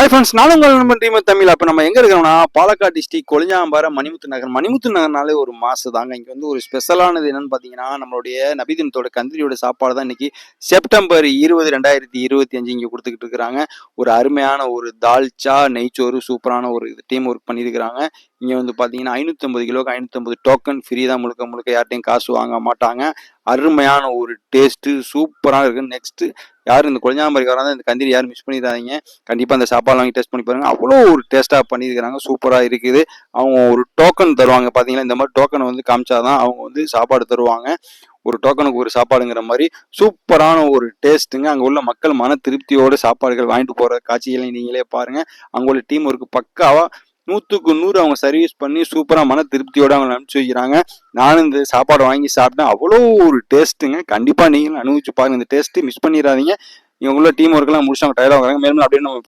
Hi friends நான் உங்கள் நண்பன் டீம் தமிழ். அப்போ நம்ம எங்கே இருக்கிறோம்னா பாலக்காடு டிஸ்ட்ரிக் கொளிஞ்சாம்பாரம் மணிமுத்து நகர். மணிமுத்து நகர்னாலே ஒரு மாசு தாங்க. இங்கே வந்து ஒரு ஸ்பெஷலானது என்னன்னு பார்த்தீங்கன்னா நம்மளுடைய நபிதினத்தோட கந்திரியோட சாப்பாடு தான் இன்னைக்கு செப்டம்பர் இருபது ரெண்டாயிரத்தி இருபத்தி அஞ்சு இங்கே கொடுத்துக்கிட்டு இருக்கிறாங்க. ஒரு அருமையான ஒரு தால்ச்சா நெய்ச்சோறு சூப்பரான ஒரு டீம் ஒர்க் பண்ணியிருக்கிறாங்க இங்கே வந்து பார்த்தீங்கன்னா ஐநூற்றம்பது கிலோக்கு ஐநூற்றம்பது டோக்கன் ஃப்ரீ தான். முழுக்க முழுக்க யார்ட்டையும் காசு வாங்க மாட்டாங்க. அருமையான ஒரு டேஸ்ட்டு சூப்பராக இருக்குது நெக்ஸ்ட்டு யாரும் இந்த கொழிஞ்சாம்பரிக்கு வராங்க இந்த கந்திரி யாரும் மிஸ் பண்ணிடாதீங்க. கண்டிப்பாக அந்த சாப்பாடு வாங்கி டேஸ்ட் பண்ணி பாருங்கள் அவ்வளோ ஒரு டேஸ்ட்டாக பண்ணியிருக்கிறாங்க. சூப்பராக இருக்குது. அவங்க ஒரு டோக்கன் தருவாங்க. பார்த்தீங்களா இந்த மாதிரி டோக்கனை வந்து காமிச்சாதான் அவங்க வந்து சாப்பாடு தருவாங்க. ஒரு டோக்கனுக்கு ஒரு சாப்பாடுங்கிற மாதிரி சூப்பரான ஒரு டேஸ்ட்டுங்க அங்கே உள்ள மக்கள் மன திருப்தியோடு சாப்பாடுகள் வாங்கிட்டு போகிற காட்சிகளை நீங்களே பாருங்கள் அங்கே உள்ள டீம் ஒர்க்கு பக்காவாக நூற்றுக்கு நூறு அவங்க சர்வீஸ் பண்ணி சூப்பராக மன திருப்தியோடு அவங்க அனுப்பிச்சி வைக்கிறாங்க. நானும் இந்த சாப்பாடு வாங்கி சாப்பிட்டேன். அவ்வளோ ஒரு டேஸ்ட்டுங்க கண்டிப்பாக நீங்களும் அனுபவிச்சு பாருங்க. இந்த டேஸ்ட்டு மிஸ் பண்ணிடாதீங்க. இவங்களோட டீம் ஒர்க்கெல்லாம் முடிச்சு அவங்க டயர்டாக வராங்க மேலும் அப்படியே நம்ம